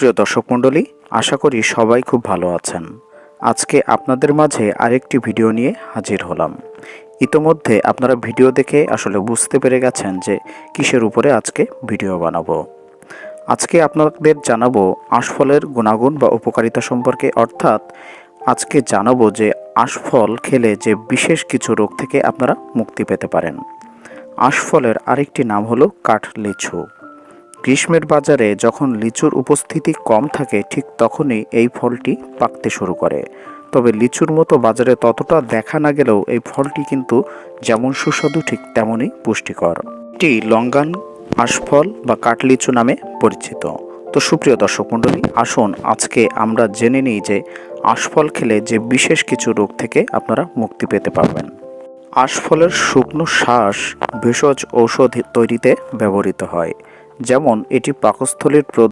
সুপ্রিয় দর্শক মণ্ডলী, আশা করি সবাই খুব ভালো আছেন। আজকে আপনাদের মাঝে আরেকটি ভিডিও নিয়ে হাজির হলাম। ইতোমধ্যে আপনারা ভিডিও দেখে আসলে বুঝতে পেরে গেছেন যে কিসের উপরে আজকে ভিডিও বানাবো। আজকে আপনাদের জানাব আঁশফলের গুণাগুণ বা উপকারিতা সম্পর্কে, অর্থাৎ আজকে জানাব যে আঁশফল খেলে যে বিশেষ কিছু রোগ থেকে আপনারা মুক্তি পেতে পারেন। আঁশফলের আরেকটি নাম হলো কাঠ লিচু গ্রীষ্মের বাজারে যখন লিচুর উপস্থিতি কম থাকে, ঠিক তখনই এই ফলটি পাকতে শুরু করে। তবে লিচুর মতো বাজারে ততটা দেখা না গেলেও এই ফলটি কিন্তু যেমন সুস্বাদু, ঠিক তেমনই পুষ্টিকর। এটি লঙ্গান, আঁশফল বা কাঠলিচু নামে পরিচিত। তো সুপ্রিয় দর্শক মণ্ডলী, আসুন আজকে আমরা জেনে নিই যে আঁশফল খেলে যে বিশেষ কিছু রোগ থেকে আপনারা মুক্তি পেতে পারবেন। আঁশফলের শুকনো শ্বাস ভেষজ ঔষধ তৈরিতে ব্যবহৃত হয়। যেমন এটি পাকস্থলীর